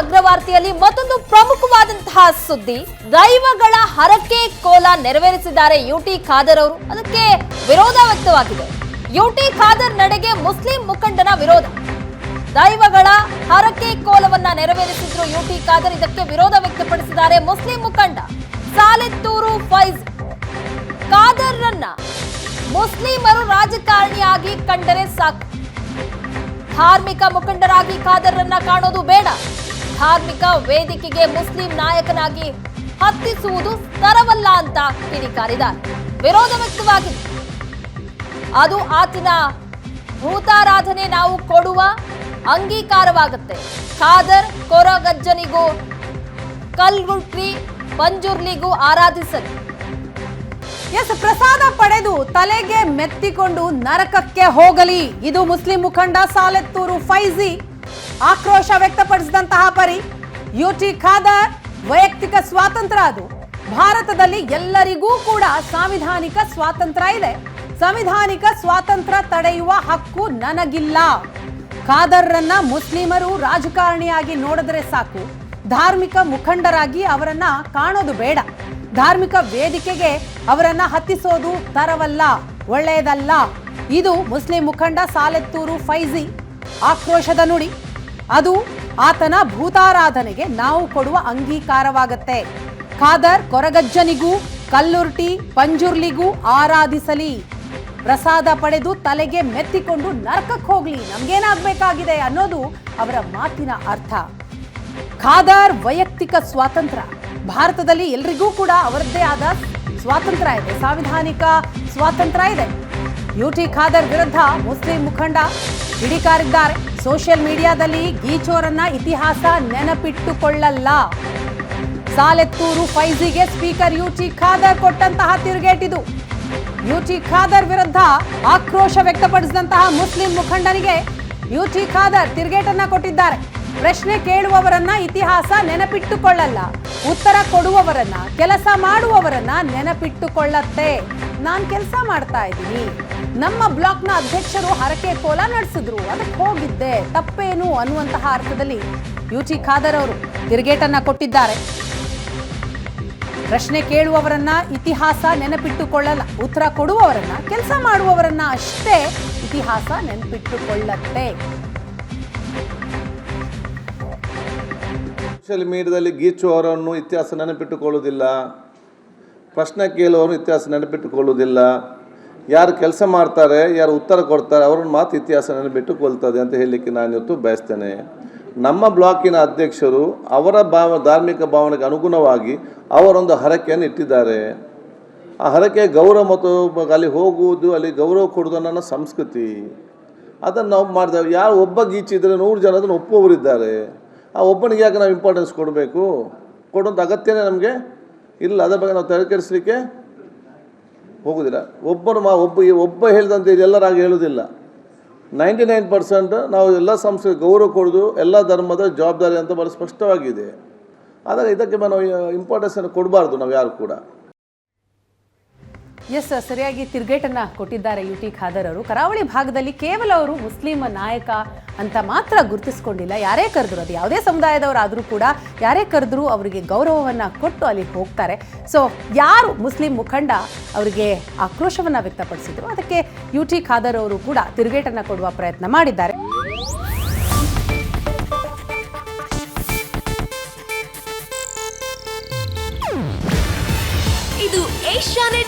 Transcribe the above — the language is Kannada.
ಅಗ್ರವಾರ್ತೆಯಲ್ಲಿ ಮತ್ತೊಂದು ಪ್ರಮುಖವಾದಂತಹ ಸುದ್ದಿ. ದೈವಗಳ ಹರಕೆ ಕೋಲ ನೆರವೇರಿಸಿದ್ದಾರೆ ಯುಟಿ ಖಾದರ್ ಅವರು. ಅದಕ್ಕೆ ವಿರೋಧ ವ್ಯಕ್ತವಾಗಿದೆ. ಯುಟಿ ಖಾದರ್ ನಡೆಗೆ ಮುಸ್ಲಿಂ ಮುಖಂಡನ ವಿರೋಧ. ದೈವಗಳ ಹರಕೆ ಕೋಲವನ್ನ ನೆರವೇರಿಸಿದ್ರು ಯುಟಿ ಖಾದರ್. ಇದಕ್ಕೆ ವಿರೋಧ ವ್ಯಕ್ತಪಡಿಸಿದ್ದಾರೆ ಮುಸ್ಲಿಂ ಮುಖಂಡ ಸಾಲೆತ್ತೂರು ಫೈಜ್. ಖಾದರ್ರನ್ನ ಮುಸ್ಲಿಮರು ರಾಜಕಾರಣಿಯಾಗಿ ಕಂಡರೆ ಸಾಕು. ಧಾರ್ಮಿಕ ಮುಖಂಡರಾಗಿ ಖಾದರ್ರನ್ನ ಕಾಣೋದು ಬೇಡ. ಧಾರ್ಮಿಕ ವೇದಿಕೆಗೆ ಮುಸ್ಲಿಂ ನಾಯಕನಾಗಿ ಹತ್ತಿಸುವುದು ಸ್ಥರವಲ್ಲ ಅಂತ ಕಿಡಿಕಾರಿದ್ದಾರೆ. ವಿರೋಧ ವ್ಯಕ್ತವಾಗಿದೆ. ಅದು ಆತನ ಭೂತಾರಾಧನೆ ನಾವು ಕೊಡುವ ಅಂಗೀಕಾರವಾಗುತ್ತೆ. ಖಾದರ್ ಕೊರಗಜ್ಜನಿಗೂ ಕಲ್ಗುಟ್ರಿ ಪಂಜುರ್ಲಿಗೂ ಆರಾಧಿಸಲಿ. ಎಸ್, ಪ್ರಸಾದ ಪಡೆದು ತಲೆಗೆ ಮೆತ್ತಿಕೊಂಡು ನರಕಕ್ಕೆ ಹೋಗಲಿ. ಇದು ಮುಸ್ಲಿಂ ಮುಖಂಡ ಸಾಲೆತ್ತೂರು ಫೈಜಿ. ಆಕ್ರೋಶ ವ್ಯಕ್ತಪಡಿಸಿದಂತಹ ಪರಿ, ಯುಟಿ ಖಾದರ್, ವೈಯಕ್ತಿಕ ಸ್ವಾತಂತ್ರ್ಯ ಅದು. ಭಾರತದಲ್ಲಿ ಎಲ್ಲರಿಗೂ ಕೂಡ ಸಾಂವಿಧಾನಿಕ ಸ್ವಾತಂತ್ರ್ಯ ಇದೆ. ಸಾಂವಿಧಾನಿಕ ಸ್ವಾತಂತ್ರ್ಯ ತಡೆಯುವ ಹಕ್ಕು ನನಗಿಲ್ಲ. ಖಾದರ್ರನ್ನ ಮುಸ್ಲಿಮರು ರಾಜಕಾರಣಿಯಾಗಿ ನೋಡಿದ್ರೆ ಸಾಕು. ಧಾರ್ಮಿಕ ಮುಖಂಡರಾಗಿ ಅವರನ್ನ ಕಾಣೋದು ಬೇಡ. ಧಾರ್ಮಿಕ ವೇದಿಕೆಗೆ ಅವರನ್ನ ಹತ್ತಿಸೋದು ತರವಲ್ಲ, ಒಳ್ಳೆಯದಲ್ಲ. ಇದು ಮುಸ್ಲಿಂ ಮುಖಂಡ ಸಾಲೆತ್ತೂರು ಫೈಜಿ. ಆಕ್ರೋಶದ ನುಡಿ. ಅದು ಆತನ ಭೂತಾರಾಧನೆಗೆ ನಾವು ಕೊಡುವ ಅಂಗೀಕಾರವಾಗತ್ತೆ. ಖಾದರ್ ಕೊರಗಜ್ಜನಿಗೂ, ಕಲ್ಲುರ್ಟಿ ಪಂಜುರ್ಲಿಗೂ ಆರಾಧಿಸಲಿ. ಪ್ರಸಾದ ಪಡೆದು ತಲೆಗೆ ಮೆತ್ತಿಕೊಂಡು ನರ್ಕಕ್ಕೆ ಹೋಗ್ಲಿ. ನಮ್ಗೇನಾಗಬೇಕಾಗಿದೆ ಅನ್ನೋದು ಅವರ ಮಾತಿನ ಅರ್ಥ. ಖಾದರ್ ವೈಯಕ್ತಿಕ ಸ್ವಾತಂತ್ರ್ಯ. ಭಾರತದಲ್ಲಿ ಎಲ್ರಿಗೂ ಕೂಡ ಅವರದ್ದೇ ಆದ ಸ್ವಾತಂತ್ರ್ಯ ಇದೆ. ಸಾಂವಿಧಾನಿಕ ಸ್ವಾತಂತ್ರ್ಯ ಇದೆ. ಯುಟಿ ಖಾದರ್ ವಿರುದ್ಧ ಮುಸ್ಲಿಂ ಮುಖಂಡ ಕಿಡಿಕಾರಿದ್ದಾರೆ ಸೋಷಿಯಲ್ ಮೀಡಿಯಾದಲ್ಲಿ ಗೀಚೋರನ್ನ ಇತಿಹಾಸ ನೆನಪಿಟ್ಟುಕೊಳ್ಳಲ್ಲ. ಸಾಲೆತ್ತೂರು ಫೈಜಿಗೆ ಸ್ಪೀಕರ್ ಯುಟಿ ಖಾದರ್ ಕೊಟ್ಟಂತಹ ತಿರುಗೇಟಿದು. ಯುಟಿ ಖಾದರ್ ವಿರುದ್ಧ ಆಕ್ರೋಶ ವ್ಯಕ್ತಪಡಿಸಿದಂತಹ ಮುಸ್ಲಿಂ ಮುಖಂಡನಿಗೆ ಯುಟಿ ಖಾದರ್ ತಿರುಗೇಟನ್ನ ಕೊಟ್ಟಿದ್ದಾರೆ. ಪ್ರಶ್ನೆ ಕೇಳುವವರನ್ನ ಇತಿಹಾಸ ನೆನಪಿಟ್ಟುಕೊಳ್ಳಲ್ಲ. ಉತ್ತರ ಕೊಡುವವರನ್ನ, ಕೆಲಸ ಮಾಡುವವರನ್ನ ನೆನಪಿಟ್ಟುಕೊಳ್ಳತ್ತೆ. ನಾನ್ ಕೆಲಸ ಮಾಡ್ತಾ ಇದ್ದೀನಿ. ನಮ್ಮ ಬ್ಲಾಕ್ನ ಅಧ್ಯಕ್ಷರು ಹರಕೆ ಕೋಲ ನಡೆಸಿದ್ರು. ಅದಕ್ಕೆ ಹೋಗಿದ್ದೆ. ತಪ್ಪೇನು ಅನ್ನುವಂತಹ ಅರ್ಥದಲ್ಲಿ ಯುಟಿ ಖಾದರ್ ಅವರು ತಿರುಗೇಟನ್ನ ಕೊಟ್ಟಿದ್ದಾರೆ. ಪ್ರಶ್ನೆ ಕೇಳುವವರನ್ನ ಇತಿಹಾಸ ನೆನಪಿಟ್ಟುಕೊಳ್ಳಲ್ಲ. ಉತ್ತರ ಕೊಡುವವರನ್ನ, ಕೆಲಸ ಮಾಡುವವರನ್ನ ಅಷ್ಟೇ ಇತಿಹಾಸ ನೆನಪಿಟ್ಟುಕೊಳ್ಳತ್ತೆ. ಸೋಷಿಯಲ್ ಮೀಡಿಯಾದಲ್ಲಿ ಗೀಚುವವರನ್ನು ಇತಿಹಾಸ ನೆನಪಿಟ್ಟುಕೊಳ್ಳುವುದಿಲ್ಲ. ಪ್ರಶ್ನೆ ಕೇಳುವವರು ಇತಿಹಾಸ ನೆನಪಿಟ್ಟುಕೊಳ್ಳುವುದಿಲ್ಲ. ಯಾರು ಕೆಲಸ ಮಾಡ್ತಾರೆ, ಯಾರು ಉತ್ತರ ಕೊಡ್ತಾರೆ, ಅವ್ರನ್ನ ಮಾತು ಇತಿಹಾಸ ನೆನಪಿಟ್ಟುಕೊಳ್ತದೆ ಅಂತ ಹೇಳಲಿಕ್ಕೆ ನಾನು ಇವತ್ತು ಬಯಸ್ತೇನೆ. ನಮ್ಮ ಬ್ಲಾಕಿನ ಅಧ್ಯಕ್ಷರು ಅವರ ಭಾವ, ಧಾರ್ಮಿಕ ಭಾವನೆಗೆ ಅನುಗುಣವಾಗಿ ಅವರೊಂದು ಹರಕೆಯನ್ನು ಇಟ್ಟಿದ್ದಾರೆ. ಆ ಹರಕೆ ಗೌರವ ಮತ್ತು ಅಲ್ಲಿ ಹೋಗುವುದು, ಅಲ್ಲಿ ಗೌರವ ಕೊಡೋದು ನನ್ನ ಸಂಸ್ಕೃತಿ. ಅದನ್ನು ನಾವು ಮಾಡಿದೆವು ಯಾರು ಒಬ್ಬ ಗೀಚಿದ್ರೆ ನೂರು ಜನ ಅದನ್ನು ಒಪ್ಪುವವರಿದ್ದಾರೆ. ಆ ಒಬ್ಬನಿಗೆ ಯಾಕೆ ನಾವು ಇಂಪಾರ್ಟೆನ್ಸ್ ಕೊಡಬೇಕು? ಕೊಡುವಂಥ ಅಗತ್ಯನೇ ನಮಗೆ ಇಲ್ಲ, ಅದರ ಬಗ್ಗೆ ನಾವು ತಲೆಕೆಡಿಸ್ಲಿಕ್ಕೆ ಹೋಗುವುದಿಲ್ಲ ಒಬ್ಬರು ಮಾ ಒಬ್ಬ ಒಬ್ಬ ಹೇಳಿದಂತೆ ಇದೆಲ್ಲರಾಗಿ ಹೇಳೋದಿಲ್ಲ. ನೈಂಟಿ ನೈನ್ ಪರ್ಸೆಂಟ್ ನಾವು ಎಲ್ಲ ಸಂಸ್ಥೆಗೆ ಗೌರವ ಕೊಡೋದು ಎಲ್ಲ ಧರ್ಮದ ಜವಾಬ್ದಾರಿ ಅಂತ ಭಾಳ ಸ್ಪಷ್ಟವಾಗಿದೆ. ಆದರೆ ಇದಕ್ಕೆ ನಾವು ಇಂಪಾರ್ಟೆನ್ಸನ್ನು ಕೊಡಬಾರ್ದು ನಾವು ಯಾರು ಕೂಡ. ಎಸ್, ಸರಿಯಾಗಿ ತಿರುಗೇಟನ್ನ ಕೊಟ್ಟಿದ್ದಾರೆ ಯು ಟಿ ಖಾದರ್ ಅವರು. ಕರಾವಳಿ ಭಾಗದಲ್ಲಿ ಕೇವಲ ಅವರು ಮುಸ್ಲಿಂ ನಾಯಕ ಅಂತ ಮಾತ್ರ ಗುರುತಿಸ್ಕೊಂಡಿಲ್ಲ. ಯಾರೇ ಕರೆದ್ರು, ಅದು ಯಾವುದೇ ಸಮುದಾಯದವರಾದರೂ ಕೂಡ ಯಾರೇ ಕರೆದ್ರು ಅವರಿಗೆ ಗೌರವವನ್ನು ಕೊಟ್ಟು ಅಲ್ಲಿ ಹೋಗ್ತಾರೆ. ಸೊ ಯಾರು ಮುಸ್ಲಿಂ ಮುಖಂಡ ಅವರಿಗೆ ಆಕ್ರೋಶವನ್ನು ವ್ಯಕ್ತಪಡಿಸಿದ್ರು, ಅದಕ್ಕೆ ಯು ಟಿ ಖಾದರ್ ಅವರು ಕೂಡ ತಿರುಗೇಟನ್ನು ಕೊಡುವ ಪ್ರಯತ್ನ ಮಾಡಿದ್ದಾರೆ. ಇದು ಏಷ್ಯಾನೆಟ್